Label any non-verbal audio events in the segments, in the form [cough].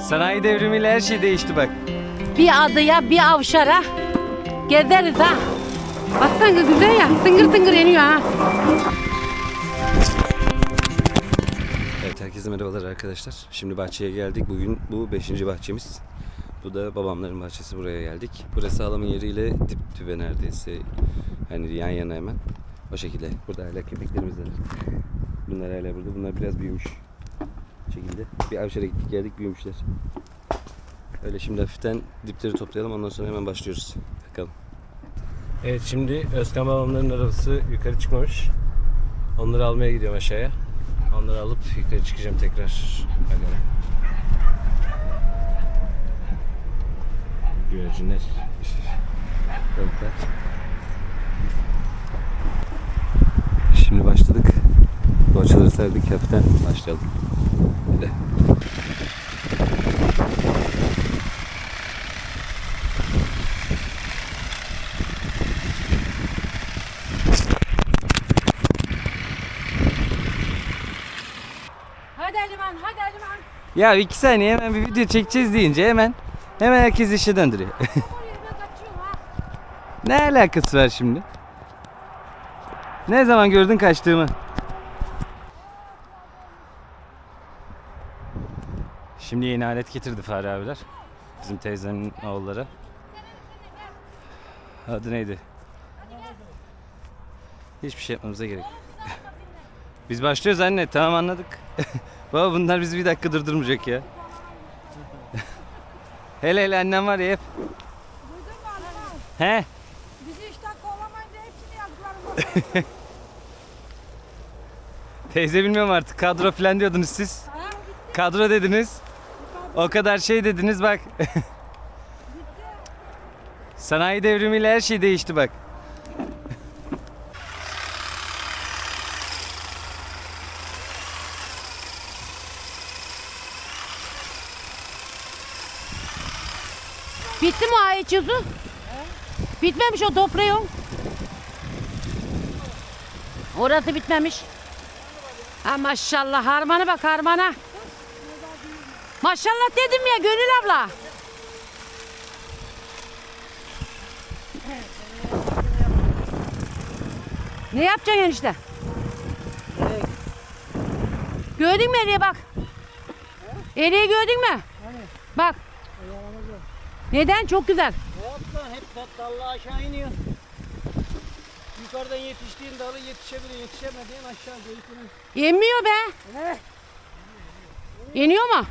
Sanayi devrimiyle her şey değişti bak. Bir adıya bir avşara gezeriz ha. Baksana güzel ya tıngır tıngır iniyor ha. Evet herkese merhabalar arkadaşlar. Şimdi bahçeye geldik. Bugün bu 5. bahçemiz. Bu da babamların bahçesi buraya geldik. Burası halamın yeriyle dip tübe neredeyse. Hani yan yana hemen. O şekilde. Burada hala köpeklerimiz var. Bunlar hala burada. Bunlar biraz büyümüş. Şekilde. Bir avşara gittik geldik büyümüşler. Öyle şimdi hafiften dipleri toplayalım ondan sonra hemen başlıyoruz. Bakalım. Evet şimdi Özkan babamların arabası yukarı çıkmamış. Onları almaya gidiyorum aşağıya. Onları alıp yukarı çıkacağım tekrar. Bakalım. Güvercinler. Balıklar. Şimdi başladık. Boğaçaları serdik hafiften başlayalım. Hadi. Hadi Aliman hadi Aliman. Ya iki saniye hemen bir video çekeceğiz deyince hemen hemen herkes işe döndürüyor. [laughs] Ne alakası var şimdi? Ne zaman gördün kaçtığımı? Şimdi yeni alet getirdi Fahri abiler. Bizim teyzenin oğulları. Adı neydi? Hiçbir şey yapmamıza gerek yok. [laughs] Biz başlıyoruz anne tamam anladık. [laughs] Baba bunlar bizi bir dakika durdurmayacak ya. [laughs] hele hele annem var ya hep. He? Bizi işte kovalamayınca hepsini yazdılar. Teyze bilmiyorum artık kadro falan diyordunuz siz. Kadro dediniz. O kadar şey dediniz bak. [laughs] Sanayi devrimiyle her şey değişti bak. Bitti mi ayı çözü? Bitmemiş o toprağı. Orası bitmemiş. Ha maşallah harmana bak harmana. Maşallah dedim ya Gönül abla. Ne yapacaksın enişte? Gördün mü Eli'ye bak. Eli'yi gördün mü? Bak. Neden? Çok güzel. Yapma hep tat dalla aşağı iniyor. Yukarıdan yetiştiğin dalı yetişebilir, yetişemediğin aşağı zeytinin. Yemiyor be. Yeniyor mu?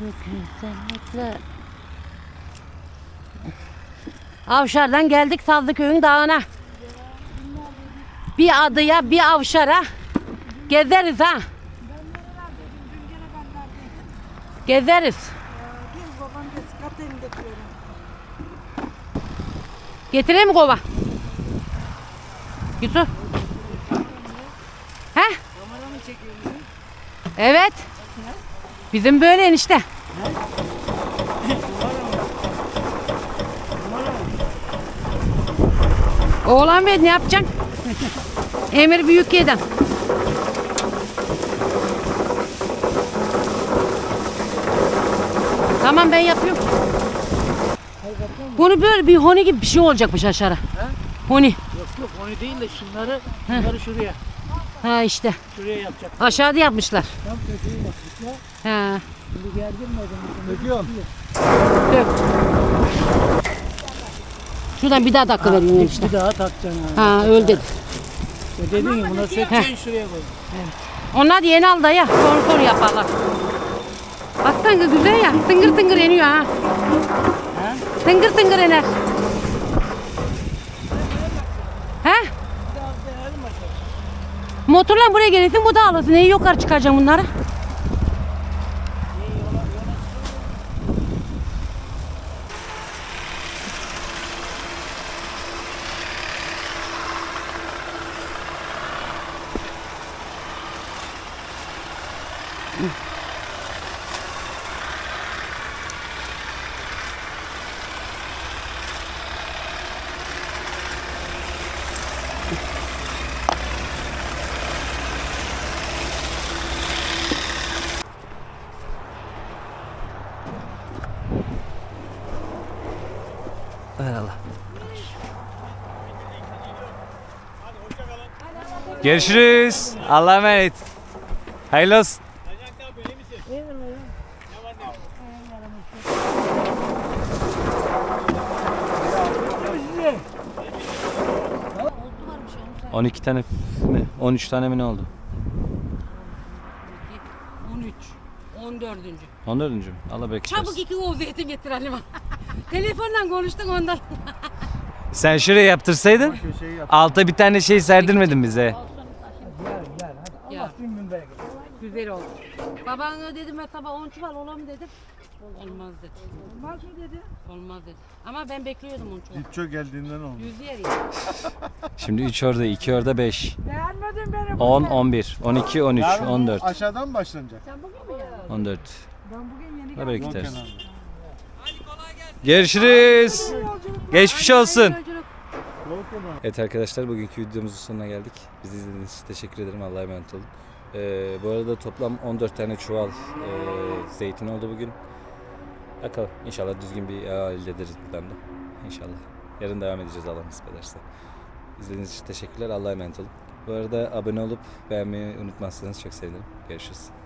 Avşar'dan geldik Sazlıköy'ün dağına. Bir adıya bir avşara gezeriz ha. Gezeriz. Getireyim mi kova? Yusuf. He? Kamera mı çekiyorsun? Evet. Bizim böyle enişte. Oğlan Bey ne yapacaksın? Emir büyük yeden. Tamam ben yapıyorum. Bunu böyle bir honi gibi bir şey olacakmış aşağı. Honi. Yok yok onu değil de şunları, şunları şuraya, Ha işte. şuraya yapacak. Aşağıda yapmışlar. Tam köşeyi yapmışlar. Ha. Şimdi o Döküyorum. Dök. Şuradan bir daha dakika veriyorum işte. Bir daha takacaksın ha. Ha öyle dedi. E dedin ya bunları sökeceksin şuraya koy. Onlar yeni aldı ya. Sonra sonra yaparlar. Baksana güzel ya. Tıngır tıngır iniyor ha. Tıngır tıngır iner. Motorlar buraya gelirsin bu da ağlasın. Neyi yukarı çıkaracağım bunları? Mm-hmm. Ver Allah. Görüşürüz. Allah'a emanet. Hayırlı olsun. On iki tane mi? 13 tane mi ne oldu? 13. 14. 14. mü? Allah bereket Çabuk versin. iki o zeytin getir Halime. [laughs] Telefonla konuştuk ondan. Sen şuraya yaptırsaydın. Alta bir tane şey serdirmedin bize. Ya. Güzel oldu. Babana dedim ben sabah 10 çuval ola mı dedim. Olmaz dedi. Olmaz mı dedi? Olmaz dedi. Ama ben bekliyordum 10 çuval. Dipço geldiğinden oldu. Yüz yer ya. Şimdi 3 orada, 2 orada 5. Beğenmedin beni. 10, 11, 12, 13, Yarın bu 14, Aşağıdan başlanacak. Sen bugün mü geldin? 14. Ben bugün yeni Yol versin. kenarında. Görüşürüz. Geçmiş olsun. Evet arkadaşlar bugünkü videomuzun sonuna geldik. Bizi izlediğiniz için teşekkür ederim. Allah'a emanet olun. Ee, bu arada toplam 14 tane çuval e, zeytin oldu bugün. Bakalım inşallah düzgün bir yağ elde ederiz buradan da. İnşallah. Yarın devam edeceğiz Allah nasip ederse. İzlediğiniz için teşekkürler. Allah'a emanet olun. Bu arada abone olup beğenmeyi unutmazsanız çok sevinirim. Görüşürüz.